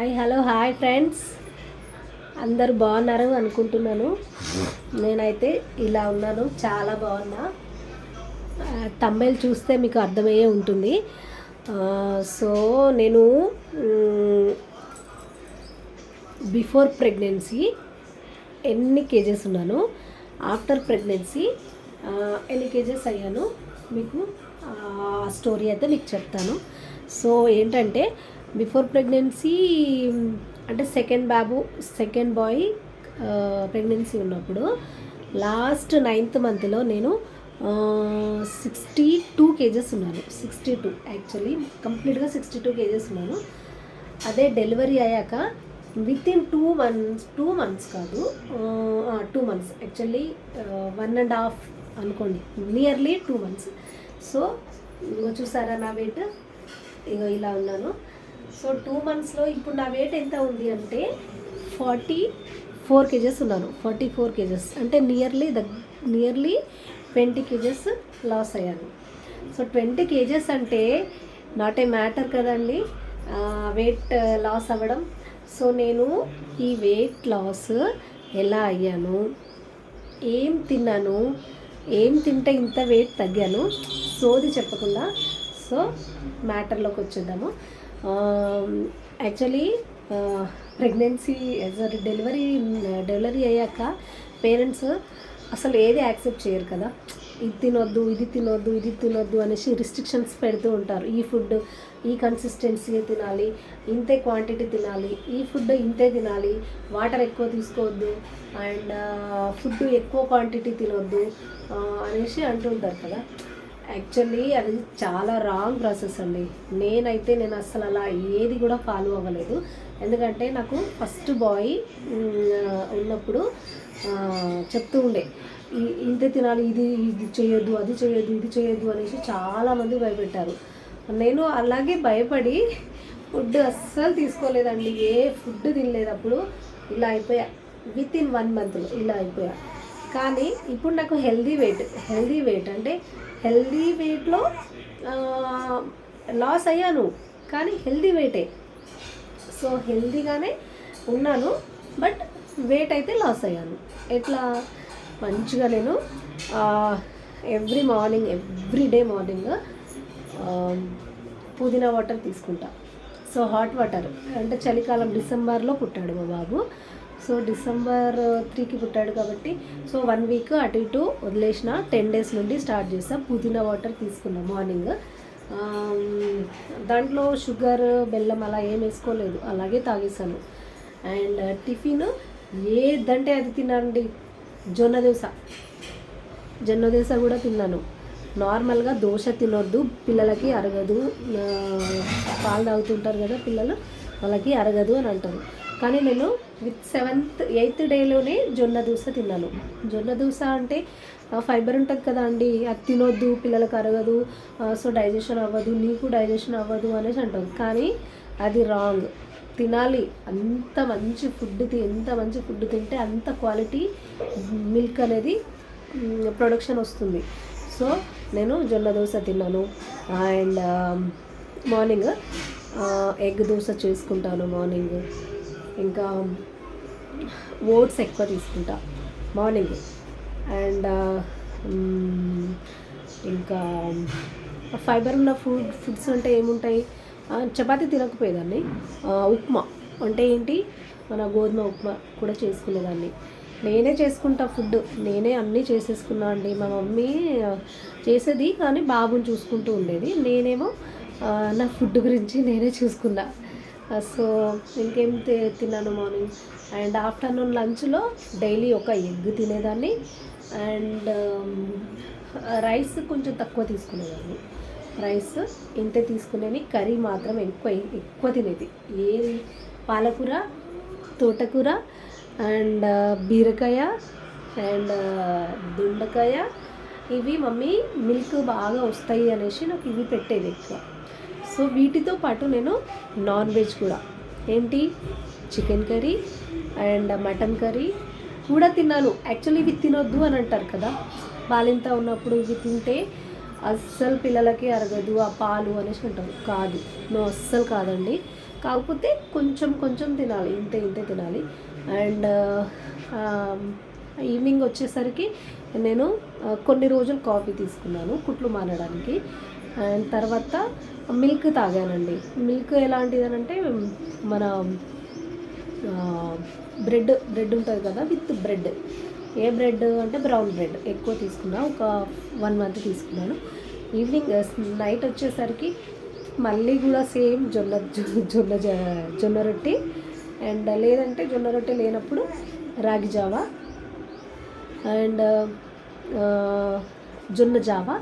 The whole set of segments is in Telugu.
Hi hello hi friends. అందరు బాగున్నారు అనుకుంటున్నాను. నేనైతే ఇలా ఉన్నాను. చాలా బాగున్నా. తమ్మేలు చూస్తే మీకు అర్థమయ్యే ఉంటుంది. సో నేను బిఫోర్ ప్రెగ్నెన్సీ ఎన్ని కేజెస్ ఉన్నాను? ఆఫ్టర్ ప్రెగ్నెన్సీ ఎన్ని కేజెస్ అయ్యాను? మీకు స్టోరీ అయితే మీకు చెప్తాను. సో ఏంటంటే బిఫోర్ ప్రెగ్నెన్సీ అంటే సెకండ్ బాబు సెకండ్ బాయ్ ప్రెగ్నెన్సీ ఉన్నప్పుడు లాస్ట్ నైన్త్ మంత్లో నేను సిక్స్టీ టూ కేజెస్ ఉన్నాను. సిక్స్టీ టూ యాక్చువల్లీ కంప్లీట్గా సిక్స్టీ టూ కేజెస్ ఉన్నాను. అదే డెలివరీ అయ్యాక within two months two months కాదు two months actually one and half అనుకోండి నియర్లీ టూ మంత్స్ సో ఇగో చూసారా నా వెయిట్ ఇగో ఇలా ఉన్నాను. సో టూ మంత్స్లో ఇప్పుడు నా వెయిట్ ఎంత ఉంది అంటే ఫార్టీ ఫోర్ కేజెస్ ఉన్నాను ఫార్టీ ఫోర్ కేజెస్. అంటే nearly the nearly twenty kgs loss అయ్యాను. సో ట్వంటీ కేజెస్ అంటే నాట్ ఏ మ్యాటర్ కదండి. వెయిట్ లాస్ అవ్వడం. సో నేను ఈ వెయిట్ లాస్ ఎలా అయ్యాను? ఏం తిన్నాను? ఏం తింటే ఇంత వెయిట్ తగ్గాను? సోది చెప్పకుండా సో మ్యాటర్లోకి వచ్చేద్దాము. Actually pregnancy sorry delivery delivery అయ్యాక పేరెంట్స్ అసలు ఏది యాక్సెప్ట్ చేయరు కదా. ఇది తినొద్దు ఇది తినొద్దు ఇది తినొద్దు అనేసి రిస్ట్రిక్షన్స్ పెడుతూ ఉంటారు. ఈ ఫుడ్ ఈ కన్సిస్టెన్సీ తినాలి ఇంతే క్వాంటిటీ తినాలి ఈ ఫుడ్ ఇంతే తినాలి వాటర్ ఎక్కువ తీసుకోవద్దు అండ్ ఫుడ్ uh, ఎక్కువ క్వాంటిటీ తినొద్దు uh, అనేసి అంటుంటారు కదా. యాక్చువల్లీ అది చాలా రాంగ్ ప్రాసెస్ అండి. నేనైతే నేను అసలు అలా ఏది కూడా ఫాలో అవ్వలేదు. ఎందుకంటే నాకు ఫస్ట్ బాయ్ ఉన్నప్పుడు చెప్తూ ఉండే ఇంత ఇంతే తినాలి ఇది ఇది చేయొద్దు అది చేయొద్దు ఇది చేయొద్దు అనేసి చాలామంది భయపెట్టారు. నేను అలాగే భయపడి ఫుడ్ అస్సలు తీసుకోలేదండి. ఏ ఫుడ్ తినలేదు అప్పుడు. ఇలా అయిపోయా. విత్ ఇన్ వన్ మంత్లో ఇలా అయిపోయా. కానీ ఇప్పుడు నాకు హెల్దీ వెయిట్ హెల్దీ వెయిట్ అంటే హెల్దీ వెయిట్లో లాస్ అయ్యాను కానీ హెల్దీ వెయిటే సో హెల్దీగానే ఉన్నాను బట్ వెయిట్ అయితే లాస్ అయ్యాను. ఎట్లా? మంచిగా నేను every morning every day morning పుదీనా వాటర్ తీసుకుంటా. సో హాట్ వాటర్ అంటే చలికాలం డిసెంబర్లో పుట్టాడు మా బాబు. సో డిసెంబర్ త్రీకి పుట్టాడు కాబట్టి సో వన్ వీక్ అటు ఇటు వదిలేసిన టెన్ డేస్ నుండి స్టార్ట్ చేసా. పుదీనా వాటర్ తీసుకున్నా మార్నింగ్. దాంట్లో షుగర్ బెల్లం అలా ఏం వేసుకోలేదు. అలాగే తాగేసాను అండ్ టిఫిన్ ఏదంటే అది తినండి. జొన్న దోశ. జొన్న దోశ కూడా తిన్నాను. నార్మల్గా దోశ తినొద్దు. పిల్లలకి అరగదు. పాలు తాగుతుంటారు కదా పిల్లలు. వాళ్ళకి అరగదు అని అంటారు. కానీ నేను విత్ సెవెంత్ ఎయిత్ డేలోనే జొన్న దోశ తిన్నాను. జొన్న దోశ అంటే ఫైబర్ ఉంటుంది కదా అండి అది తినొద్దు పిల్లలకు అరగదు సో డైజెషన్ అవ్వదు నీకు డైజెషన్ అవ్వదు అనేసి అంటాం కానీ అది రాంగ్. తినాలి. అంత మంచి ఫుడ్ తి ఎంత మంచి ఫుడ్ తింటే అంత క్వాలిటీ మిల్క్ అనేది ప్రొడక్షన్ వస్తుంది. సో నేను జొన్న దోశ తిన్నాను. అండ్ మార్నింగ్ ఎగ్ దోశ చేసుకుంటాను మార్నింగ్. ఇంకా ఓట్స్ ఎక్కువ తీసుకుంటా మార్నింగ్. అండ్ ఇంకా ఫైబర్ ఉన్న ఫుడ్ ఫుడ్స్ అంటే ఏముంటాయి? చపాతీ తినకపోయేదాన్ని. ఉప్మా అంటే ఏంటి? మన గోధుమ ఉప్మా కూడా చేసుకునేదాన్ని. నేనే చేసుకుంటా ఫుడ్. నేనే అన్నీ చేసేసుకున్నా అండి. మా మమ్మీ చేసేది కానీ బాబుని చూసుకుంటూ ఉండేది. నేనేమో నా ఫుడ్ గురించి నేనే చూసుకున్నా. Uh, సో ఇంకేం తి- తిన్నాను మార్నింగ్ అండ్ ఆఫ్టర్నూన్ లంచ్లో డైలీ ఒక ఎగ్ తినేదాన్ని. అండ్ రైస్ um, కొంచెం తక్కువ తీసుకునేదాన్ని. రైస్ ఇంతే తీసుకునేది. కర్రీ మాత్రం ఎక్కువ ఎక్కువ తినేది. ఏది? పాలకూర తోటకూర అండ్ uh, బీరకాయ అండ్ uh, దొండకాయ. ఇవి మమ్మీ మిల్క్ బాగా వస్తాయి అనేసి నాకు ఇవి పెట్టేది ఎక్కువ. సో వీటితో పాటు నేను నాన్ వెజ్ కూడా. ఏంటి? Chicken curry and mutton curry కూడా తిన్నాను. యాక్చువల్లీ ఇవి తినొద్దు అని అంటారు కదా. బాలింత ఉన్నప్పుడు ఇవి తింటే అస్సలు పిల్లలకి అరగదు ఆ పాలు అనేసి అంటారు. కాదు. నో అస్సలు కాదండి. కాకపోతే కొంచెం కొంచెం తినాలి. ఇంతే ఇంతే తినాలి. అండ్ ఈవినింగ్ వచ్చేసరికి నేను కొన్ని రోజులు కాఫీ తీసుకున్నాను కుట్లు మారడానికి అండ్ తర్వాత మిల్క్ తాగానండి. మిల్క్ ఎలాంటిది అని అంటే మన బ్రెడ్ బ్రెడ్ ఉంటుంది కదా విత్ బ్రెడ్. ఏ బ్రెడ్ అంటే బ్రౌన్ బ్రెడ్. ఎక్కువ తీసుకున్నా ఒక వన్ మంత్ తీసుకున్నాను. ఈవినింగ్ నైట్ వచ్చేసరికి మళ్ళీ కూడా సేమ్ జొన్న జొన్న జ- జొన్న రొట్టి అండ్ లేదంటే జొన్న రొట్టె లేనప్పుడు రాగి జావా అండ్ జొన్న జావా.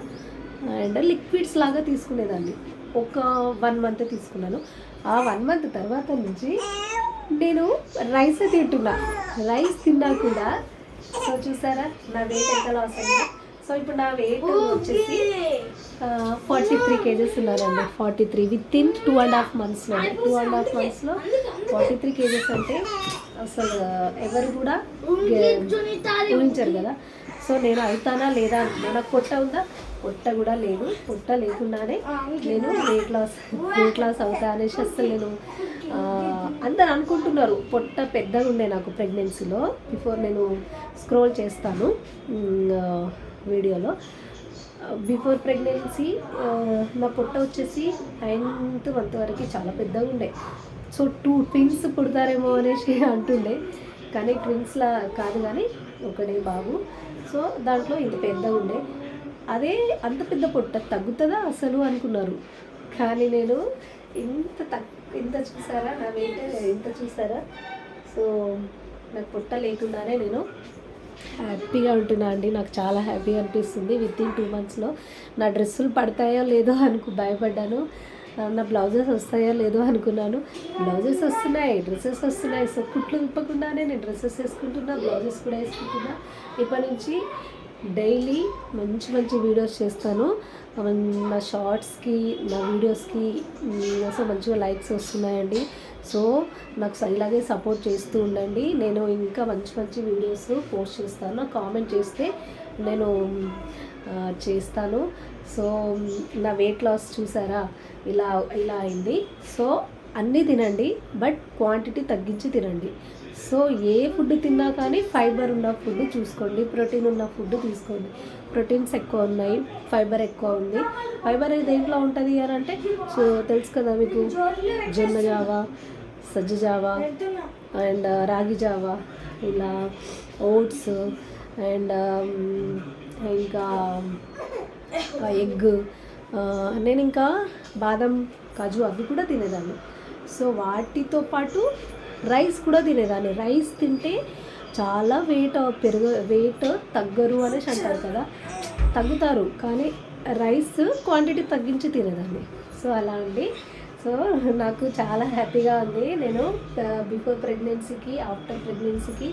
అండ్ లిక్విడ్స్ లాగా తీసుకునేదాన్ని. ఒక వన్ మంత్ తీసుకున్నాను. ఆ వన్ మంత్ తర్వాత నుంచి నేను రైస్ తింటున్నా. రైస్ తిన్నా కూడా సో చూసారా నా వెయిట్ ఎంత లాస్ అయింది. సో ఇప్పుడు నా వెయిట్ వచ్చేసి ఫార్టీ త్రీ కేజెస్ ఉన్నారండి. Forty three within two and half మంత్స్లో టూ అండ్ హాఫ్ మంత్స్లో ఫార్టీ త్రీ కేజెస్ అంటే అసలు ఎవరు కూడా ఊహించరు కదా. సో నేను అవుతానా లేదా అనుకున్నా. నాకు పొట్ట ఉందా? పొట్ట కూడా లేదు. పొట్ట లేకుండానే నేను వెయిట్ లాస్ వెయిట్ లాస్ అవుతా అనేసి అసలు నేను అందరు అనుకుంటున్నారు. పొట్ట పెద్దగా ఉండే నాకు ప్రెగ్నెన్సీలో. బిఫోర్ నేను స్క్రోల్ చేస్తాను వీడియోలో. బిఫోర్ ప్రెగ్నెన్సీ నా పొట్ట వచ్చేసి నైన్త్ మంత్ వరకు చాలా పెద్దగా ఉండే. సో టూ ట్విన్స్ పుడతారేమో అనేసి అంటుండే. కానీ ట్విన్స్లా కాదు కానీ ఒకడే బాబు. సో దాంట్లో ఇంత పెద్దగా ఉండే. అదే అంత పెద్ద పొట్ట తగ్గుతుందా అసలు అనుకున్నారు. కానీ నేను ఇంత తగ్ ఇంత చూసారా? నా వెయిట్ ఇంత చూసారా? సో నాకు పొట్ట లేకుండానే నేను హ్యాపీగా ఉంటున్నా అండి. నాకు చాలా హ్యాపీగా అనిపిస్తుంది. విత్ ఇన్ టూ మంత్స్లో నా డ్రెస్సులు పడతాయో లేదో అనుకు భయపడ్డాను. నా బ్లౌజెస్ వస్తాయో లేదో అనుకున్నాను. బ్లౌజెస్ వస్తున్నాయి డ్రెస్సెస్ వస్తున్నాయి. సో కుట్లు విప్పకుండానే నేను డ్రెస్సెస్ వేసుకుంటున్నా బ్లౌజెస్ కూడా వేసుకుంటున్నా. ఇప్పటి నుంచి డైలీ మంచి మంచి వీడియోస్ చేస్తాను. నా షార్ట్స్కి నా వీడియోస్కి అసలు మంచిగా లైక్స్ వస్తున్నాయండి. సో నాకు ఇలాగే సపోర్ట్ చేస్తూ ఉండండి. నేను ఇంకా మంచి మంచి వీడియోస్ పోస్ట్ చేస్తాను. కామెంట్ చేస్తే నేను చేస్తాను. సో నా వెయిట్ లాస్ చూసారా? ఇలా ఇలా అయింది. సో అన్నీ తినండి బట్ క్వాంటిటీ తగ్గించి తినండి. సో ఏ ఫుడ్ తిన్నా కానీ ఫైబర్ ఉన్న ఫుడ్ చూసుకోండి ప్రోటీన్ ఉన్న ఫుడ్ తీసుకోండి. ప్రోటీన్స్ ఎక్కువ ఉన్నాయి ఫైబర్ ఎక్కువ ఉంది. ఫైబర్ దేంట్లో ఉంటుంది అని అంటే సో తెలుసు కదా మీకు జొన్న జావా సజ్జ జావా అండ్ రాగి జావా ఇలా ఓట్స్ అండ్ ఇంకా ఎగ్ నేను ఇంకా బాదం కాజు అవి కూడా తినేదాన్ని. సో వాటితో పాటు రైస్ కూడా తినేదాన్ని. రైస్ తింటే చాలా వెయిట్ పెరుగు వెయిట్ తగ్గరు అనేసి అంటారు కదా. తగ్గుతారు కానీ రైస్ క్వాంటిటీ తగ్గించి తినేదాన్ని. సో అలా అండి. సో నాకు చాలా హ్యాపీగా ఉంది. నేను బిఫోర్ ప్రెగ్నెన్సీకి ఆఫ్టర్ ప్రెగ్నెన్సీకి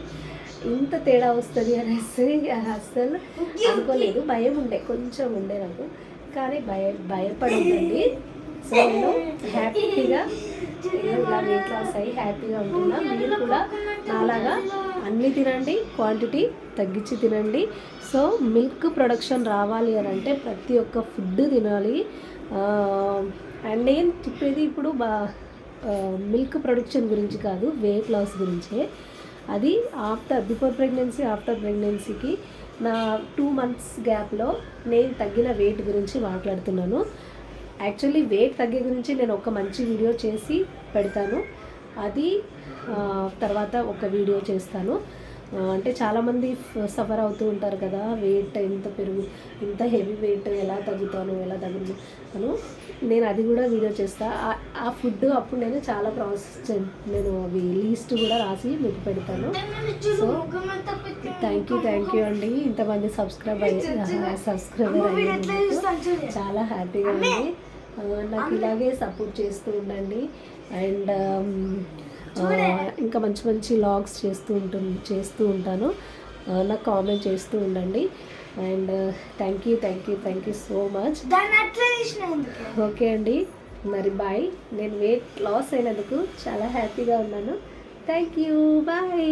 ఇంత తేడా వస్తుంది అనేసి అస్సలు అనుకోలేదు. భయం ఉండే కొంచెం ఉండే నాకు. కానీ భయ భయపడిందండి సో నేను హ్యాపీగా ఇలా వెయిట్ లాస్ అయ్యి హ్యాపీగా ఉంటున్నా. మీరు కూడా నాలాగా అన్నీ తినండి. క్వాంటిటీ తగ్గించి తినండి. సో మిల్క్ ప్రొడక్షన్ రావాలి అని అంటే ప్రతి ఒక్క ఫుడ్ తినాలి. అండ్ నేను చెప్పేది ఇప్పుడు బా మిల్క్ ప్రొడక్షన్ గురించి కాదు వెయిట్ లాస్ గురించే. అది ఆఫ్టర్ బిఫోర్ ప్రెగ్నెన్సీ ఆఫ్టర్ ప్రెగ్నెన్సీకి నా టూ మంత్స్ గ్యాప్లో నేను తగ్గిన వెయిట్ గురించి మాట్లాడుతున్నాను. యాక్చువల్లీ వెయిట్ తగ్గే గురించి నేను ఒక మంచి వీడియో చేసి పెడతాను. అది తర్వాత ఒక వీడియో చేస్తాను. అంటే చాలామంది సఫర్ అవుతూ ఉంటారు కదా వెయిట్ ఎంత పెరుగు ఇంత హెవీ వెయిట్ ఎలా తగ్గుతాను ఎలా తగ్గుతాను. నేను అది కూడా వీడియో చేస్తా. ఆ- ఫుడ్ అప్పుడు నేను చాలా ప్రాసెస్ నేను అవి లీస్ట్ కూడా రాసి మీకు పెడతాను. So thank you thank you అండి. ఇంతమంది సబ్స్క్రైబ్ అయ్యి సబ్స్క్రైబర్ అయ్యి చాలా హ్యాపీగా ఉంది. నాకు ఇలాగే సపోర్ట్ చేస్తూ ఉండండి. అండ్ ఇంకా మంచి మంచి లాగ్స్ చేస్తూ ఉంటు చేస్తూ ఉంటాను. నాకు కామెంట్ చేస్తూ ఉండండి. And thank you thank you thank you so much. Okay అండి మరి బాయ్. నేను వెయిట్ లాస్ అయినందుకు చాలా హ్యాపీగా ఉన్నాను. Thank you bye.